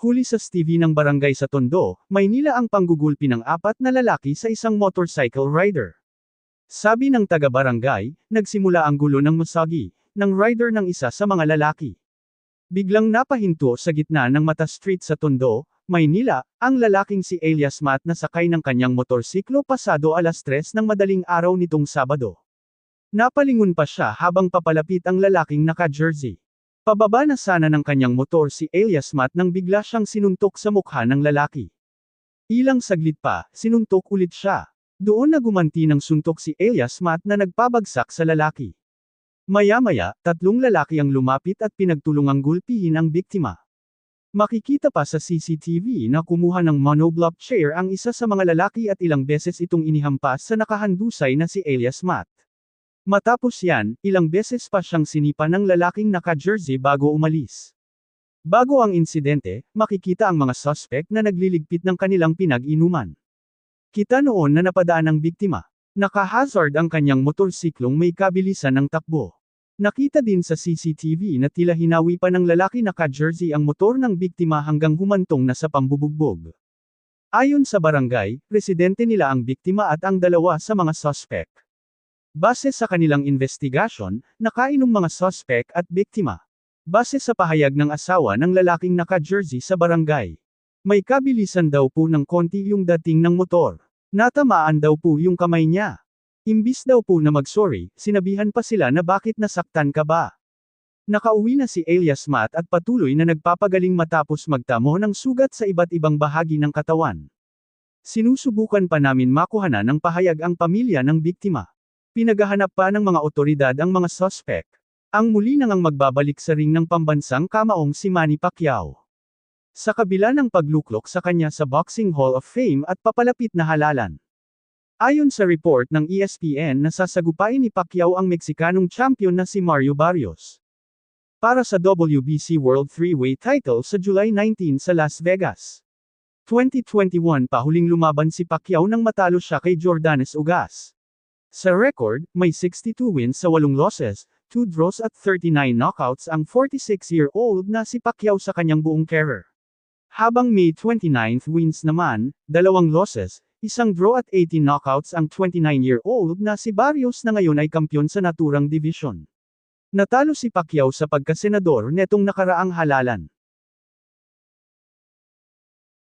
Huli sa TV ng barangay sa Tondo, Maynila ang panggugulpi ng apat na lalaki sa isang motorcycle rider. Sabi ng taga-barangay, nagsimula ang gulo ng musagi, ng rider ng isa sa mga lalaki. Biglang napahinto sa gitna ng Mata Street sa Tondo, Maynila, ang lalaking si Elias Mat na sakay ng kanyang motorsiklo pasado alas 3 ng madaling araw nitong Sabado. Napalingon pa siya habang papalapit ang lalaking naka-jersey. Pababa na sana ng kanyang motor si Elias Mat nang bigla siyang sinuntok sa mukha ng lalaki. Ilang saglit pa, sinuntok ulit siya. Doon na gumanti ng suntok si Elias Mat na nagpabagsak sa lalaki. Maya-maya, tatlong lalaki ang lumapit at pinagtulungang gulpihin ang biktima. Makikita pa sa CCTV na kumuha ng monoblock chair ang isa sa mga lalaki at ilang beses itong inihampas sa nakahandusay na si Elias Mat. Matapos yan, ilang beses pa siyang sinipa ng lalaking naka-jersey bago umalis. Bago ang insidente, makikita ang mga suspect na nagliligpit ng kanilang pinag-inuman. Kita noon na napadaan ang biktima. Naka-hazard ang kanyang motorsiklong may kabilisan ng takbo. Nakita din sa CCTV na tila hinawi pa ng lalaki naka-jersey ang motor ng biktima hanggang humantong na sa pambubugbog. Ayon sa barangay, residente nila ang biktima at ang dalawa sa mga suspect. Base sa kanilang investigasyon, nakainom mga suspect at biktima. Base sa pahayag ng asawa ng lalaking naka-jersey sa barangay. May kabilisan daw po ng konti yung dating ng motor. Natamaan daw po yung kamay niya. Imbis daw po na mag-sorry, sinabihan pa sila na bakit nasaktan ka ba. Nakauwi na si Elias Mat at patuloy na nagpapagaling matapos magtamo ng sugat sa iba't ibang bahagi ng katawan. Sinusubukan pa namin makuhanan ng pahayag ang pamilya ng biktima. Pinagahanap pa ng mga otoridad ang mga suspect. Ang muli nang ang magbabalik sa ring ng pambansang kamaong si Manny Pacquiao. Sa kabila ng pagluklok sa kanya sa Boxing Hall of Fame at papalapit na halalan. Ayon sa report ng ESPN na sasagupain ni Pacquiao ang Meksikanong champion na si Mario Barrios. Para sa WBC World Three-Way title sa July 19 sa Las Vegas. 2021 pa huling lumaban si Pacquiao nang matalo siya kay Jordanes Ugas. Sa record, may 62 wins sa 8 losses, 2 draws at 39 knockouts ang 46-year-old na si Pacquiao sa kanyang buong career. Habang may 29th wins naman, dalawang losses, isang draw at 18 knockouts ang 29-year-old na si Barrios na ngayon ay kampyon sa naturang division. Natalo si Pacquiao sa pagkasenador netong nakaraang halalan.